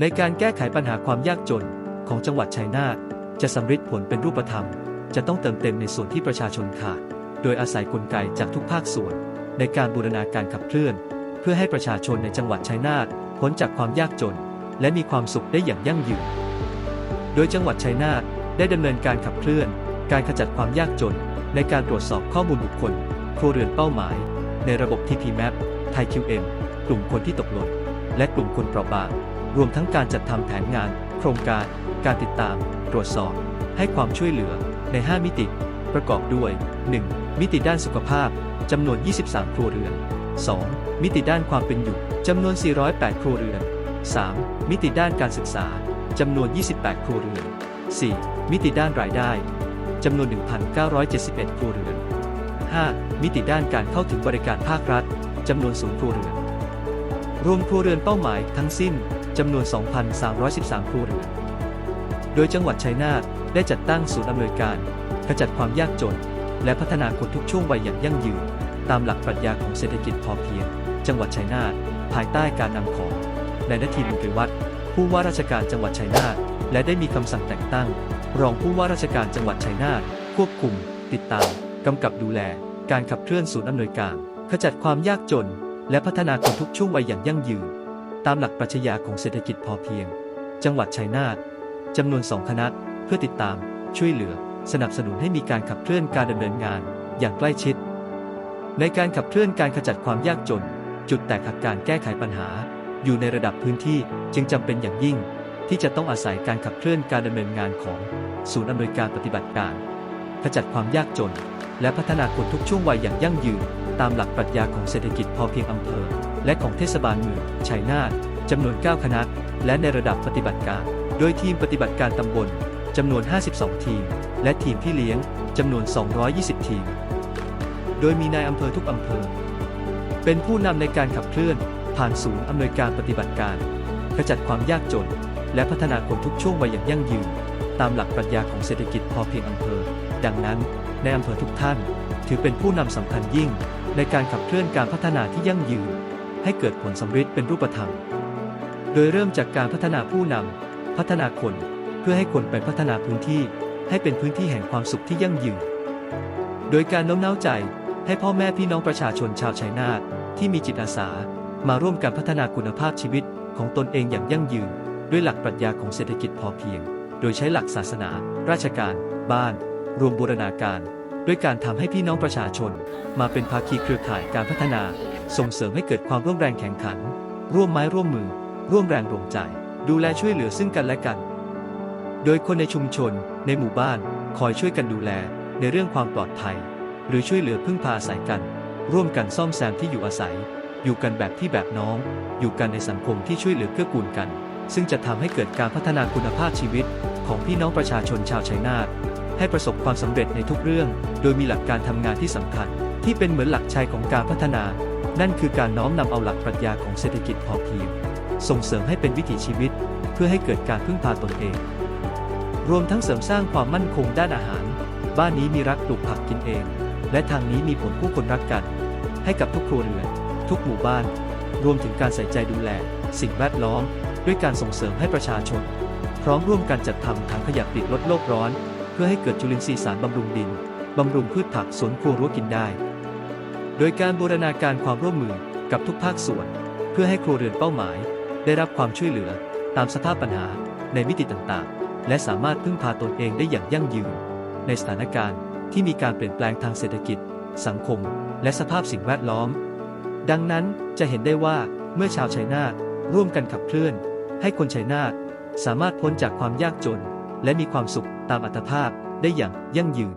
ในการแก้ไขปัญหาความยากจนของจังหวัดชัยนาทจะสำฤทธิ์ผลเป็นรูปธรรม จะต้องเติมเต็มในส่วนที่ประชาชนขาด โดยอาศัยกลไกจากทุกภาคส่วน ในการบูรณาการขับเคลื่อน เพื่อให้ประชาชนในจังหวัดชัยนาทพ้นจากความยากจน และมีความสุขได้อย่างยั่งยืน โดยจังหวัดชัยนาทได้ดำเนินการขับเคลื่อน การขจัดความยากจน ในการตรวจสอบข้อมูลบุคคลครัวเรือนเป้าหมาย ในระบบ TPMAP ไทย QM กลุ่มคนที่ตกหล่นและกลุ่มคนเปราะบาง รวมทั้งการจัดทำแผนงาน โครงการ การติดตาม ตรวจสอบ ให้ความช่วยเหลือใน 5 มิติ ประกอบด้วย 1. มิติด้านสุขภาพจำนวน 23 ครัวเรือน 2. มิติด้านความเป็นอยู่จำนวน 408 ครัวเรือน 3. มิติด้านการศึกษาจำนวน 28 ครัวเรือน 4. มิติด้านรายได้จำนวน 1,971 ครัวเรือน 5. มิติด้านการเข้าถึงบริการภาครัฐจำนวนศูนย์ครัวเรือน รวมครัวเรือนเป้าหมายทั้งสิ้น จำนวน 2,313 ครัวเรือนโดยจังหวัดชัยนาทได้จัดตั้งศูนย์อำนวยการขจัดความยากจน และพัฒนาคนทุกช่วงวัยอย่างยั่งยืน ตามหลักปรัชญาของเศรษฐกิจพอเพียง จังหวัดชัยนาทภายใต้การนำของนายนาทีบุญริวัฒน์ผู้ว่าราชการจังหวัดชัยนาทและได้มีคำสั่งแต่งตั้ง รองผู้ว่าราชการจังหวัดชัยนาทควบคุม ติดตามกำกับดูแล การขับเคลื่อนศูนย์อำนวยการ ขจัดความยากจน และพัฒนาคนทุกช่วงวัยอย่างยั่งยืน ตามหลักปรัชญาของเศรษฐกิจพอเพียง จังหวัดชัยนาทจำนวนสองคณะเพื่อติดตาม ช่วยเหลือ สนับสนุนให้มีการขับเคลื่อนการดำเนินงาน อย่างใกล้ชิด ในการขับเคลื่อนการขจัดความยากจน จุดแตกหักการแก้ไขปัญหา อยู่ในระดับพื้นที่จึงจำเป็นอย่างยิ่ง ที่จะต้องอาศัยการขับเคลื่อนการดำเนินงานของ ศูนย์อำนวยการปฏิบัติการ ขจัดความยากจน และพัฒนาคนทุกช่วงวัยอย่างยั่งยืน ตามหลักปรัชญาของเศรษฐกิจพอเพียงอำเภอ และของเทศบาลเมืองชัยนาทจำนวน 9 คณะ และในระดับปฏิบัติการ โดยทีมปฏิบัติการตำบลจำนวน 52 ทีม และทีมพี่เลี้ยงจำนวน 220 ทีม โดยมีนายอำเภอทุกอำเภอ เป็นผู้นำในการขับเคลื่อน ผ่านศูนย์อำนวยการปฏิบัติการ ขจัดความยากจน และพัฒนาคนทุกช่วงวัยอย่างยั่งยืน ตามหลักปรัชญาของเศรษฐกิจพอเพียงอำเภอ ดังนั้นในอำเภอทุกท่าน ถือเป็นผู้นำสำคัญยิ่ง ในการขับเคลื่อนการพัฒนาที่ยั่งยืน ให้เกิดผลสำเร็จเป็นรูปธรรม โดยเริ่มจากการพัฒนาผู้นำ พัฒนาคน เพื่อให้คนไปพัฒนาพื้นที่ ให้เป็นพื้นที่แห่งความสุขที่ยั่งยืน โดยการโน้มน้าวใจให้พ่อแม่พี่น้องประชาชนชาวชัยนาทที่มีจิตอาสา มาร่วมกันพัฒนาคุณภาพชีวิตของตนเองอย่างยั่งยืน ด้วยหลักปรัชญาของเศรษฐกิจพอเพียง โดยใช้หลักศาสนา ราชการ บ้าน รวมบูรณาการ ด้วยการทำให้พี่น้องประชาชน มาเป็นภาคีเครือข่ายการพัฒนา ส่งเสริมให้เกิดความร่วมแรงแข่งขัน ร่วมไม้ร่วมมือ ร่วมแรงร่วมใจ ดูแลช่วยเหลือซึ่งกันและกัน โดยคนในชุมชน ในหมู่บ้าน คอยช่วยกันดูแล ในเรื่องความปลอดภัย หรือช่วยเหลือพึ่งพาอาศัยกัน ร่วมกันซ่อมแซมที่อยู่อาศัย อยู่กันแบบที่แบบน้อง อยู่กันในสังคมที่ช่วยเหลือเกื้อกูลกัน ซึ่งจะทำให้เกิดการพัฒนาคุณภาพชีวิต ของพี่น้องประชาชนชาวชัยนาทให้ประสบความสำเร็จในทุกเรื่อง โดยมีหลักการทำงานที่สำคัญ ที่เป็นเหมือนหลักชัยของการพัฒนา นั่นคือการน้อมนำเอาหลักปรัชญาของเศรษฐกิจพอเพียง ส่งเสริมให้เป็นวิถีชีวิต เพื่อให้เกิดการพึ่งพาตนเอง รวมทั้งเสริมสร้างความมั่นคงด้านอาหาร บ้านนี้มีรักปลูกผักกินเอง และทางนี้มีผลผู้คนรักกัน ให้กับทุกครัวเรือนทุกหมู่บ้าน รวมถึงการใส่ใจดูแล สิ่งแวดล้อม ด้วยการส่งเสริมให้ประชาชน พร้อมร่วมกันจัดทำถังขยะปิดลดโลกร้อน เพื่อให้เกิดจุลินทรีย์สารบำรุงดินบำรุงพืชผักสวนครัวรั้วกินได้ โดยการบูรณาการความร่วมมือกับทุกภาคส่วน เพื่อให้ครัวเรือนเป้าหมาย ได้รับความช่วยเหลือตามสภาพปัญหาในมิติต่างๆ และสามารถพึ่งพาตนเองได้อย่างยั่งยืน ในสถานการณ์ที่มีการเปลี่ยนแปลงทางเศรษฐกิจ สังคม และสภาพสิ่งแวดล้อม ดังนั้นจะเห็นได้ว่าเมื่อชาวชัยนาทร่วมกันขับเคลื่อน ให้คนชัยนาทสามารถพ้นจากความยากจน และมีความสุขตามอัตภาพได้อย่างยั่งยืน